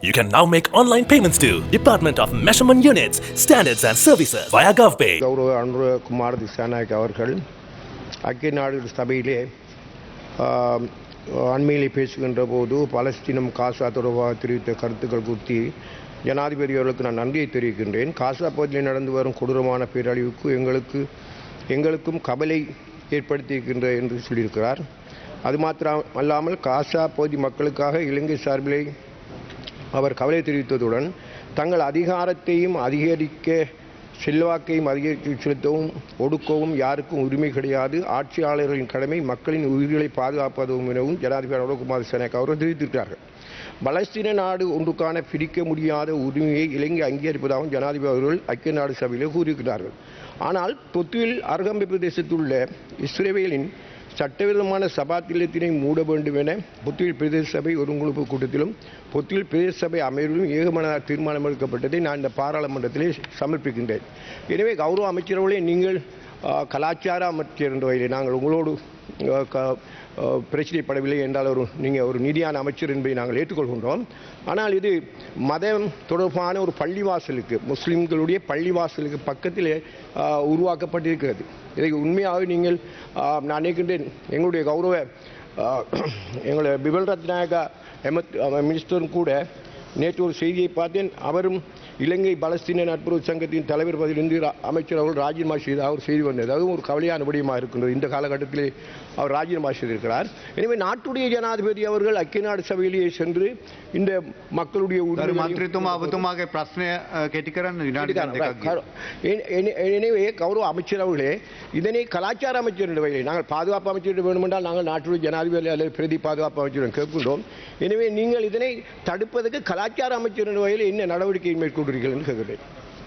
You can now make online payments to Department of Measurement Units, Standards and Services via GovPay. கௌரவ அனுரகுமார் திசாநாயக் அவர்கள் ஐக்கிய நாடுகள் சபையிலே அண்மையிலே பேசுகின்ற போது பலஸ்தீனம் காசா தொடர்பாக தெரிவித்த கருத்துக்கள் குறித்து ஜனாதிபதி அவர்களுக்கு நான் நன்றியை தெரிவிக்கின்றேன் காசா பகுதியில் நடந்து வரும் கொடூரமான பேரழிவுக்கு எங்களுக்கு எங்களுக்கும் கவலை ஏற்படுத்தியிருக்கின்ற என்று சொல்லியிருக்கிறார் அது மாத்திரம் அல்லாமல் காசா பகுதி மக்களுக்காக இலங்கை சார்பிலே அவர் கவலை தெரிவித்ததுடன் தங்கள் அதிகாரத்தையும் அதிகரிக்க செல்வாக்கையும் அதிகரித்து செலுத்தவும் ஒடுக்கவும் யாருக்கும் உரிமை கிடையாது. ஆட்சியாளர்களின் கடமை மக்களின் உயிர்களை பாதுகாப்பதும் எனவும் ஜனாதிபதி அனுரகுமார் சேனக் அவர்கள் தெரிவித்திருக்கிறார்கள். பலஸ்தீன நாடு ஒன்றுக்கான பிரிக்க முடியாத உரிமையை இலங்கை அங்கீகரிப்பதாகவும் ஜனாதிபதி அவர்கள் ஐக்கிய நாடு சபையில் கூறியிருக்கிறார்கள். ஆனால் பொத்துவில் அருகம்பை பிரதேசத்தில் உள்ள இஸ்ரேலின் சட்டவிரோதமான சபாத்திலத்தினை மூட வேண்டும் என புத்தியில் பிரதேச சபை ஒருங்கிணைப்பு கூட்டத்திலும் புத்தியில் பிரதேச சபை அமர்விலும் ஏகமன தீர்மானம் எடுக்கப்பட்டதை நான் இந்த பாராளுமன்றத்திலே சமர்ப்பிக்கின்றேன். எனவே கௌரவ அமைச்சரவர்களே நீங்கள் கலாச்சார அமைச்சர் என்ற வகையில் நாங்கள் உங்களோடு பிரச்சனைப்படவில்லை என்றால் ஒரு நீங்கள் ஒரு நிதியான அமைச்சர் என்பதை நாங்கள் ஏற்றுக்கொள்கின்றோம். ஆனால் இது மதம் தொடர்பான ஒரு பள்ளிவாசலுக்கு முஸ்லிம்களுடைய பள்ளிவாசலுக்கு பக்கத்திலே உருவாக்கப்பட்டிருக்கிறது. இதை உண்மையாக நீங்கள் நான் நினைக்கின்றேன் எங்களுடைய கௌரவ எங்களை எங்களுடைய பிபல் ரத்நாயகா எமத் மினிஸ்டரும் கூட நேற்று ஒரு செய்தியை பார்த்தேன். அவரும் இலங்கை பலஸ்தீன நட்புறவு சங்கத்தின் தலைவர் பதவியிலிருந்து அமைச்சர் அவர்கள் ராஜினாமா செய்து அவர் செய்து வந்தது. அதுவும் ஒரு கவலையான விடயமாக இருக்கின்றது. இந்த காலகட்டத்திலே அவர் ராஜினாமா செய்திருக்கிறார். எனவே நாட்டுடைய ஜனாதிபதி அவர்கள் ஐக்கிய நாடு சபையிலேயே சென்று இந்த மக்களுடைய எனவே கௌரவ அமைச்சர் அவர்களே இதனை கலாச்சார அமைச்சர் வகையில் நாங்கள் பாதுகாப்பு அமைச்சர் வேண்டுமென்றால் நாங்கள் நாட்டுடைய ஜனாதிபதி அல்லது பிரதி பாதுகாப்பு அமைச்சரிடம் கேட்கின்றோம். எனவே நீங்கள் இதனை தடுப்பதற்கு கலாச்சார ஆச்சார அமைச்சரின் வகையில் என்ன நடவடிக்கை மேற்கொள்கிறீர்கள் என்று கேட்கிறேன்.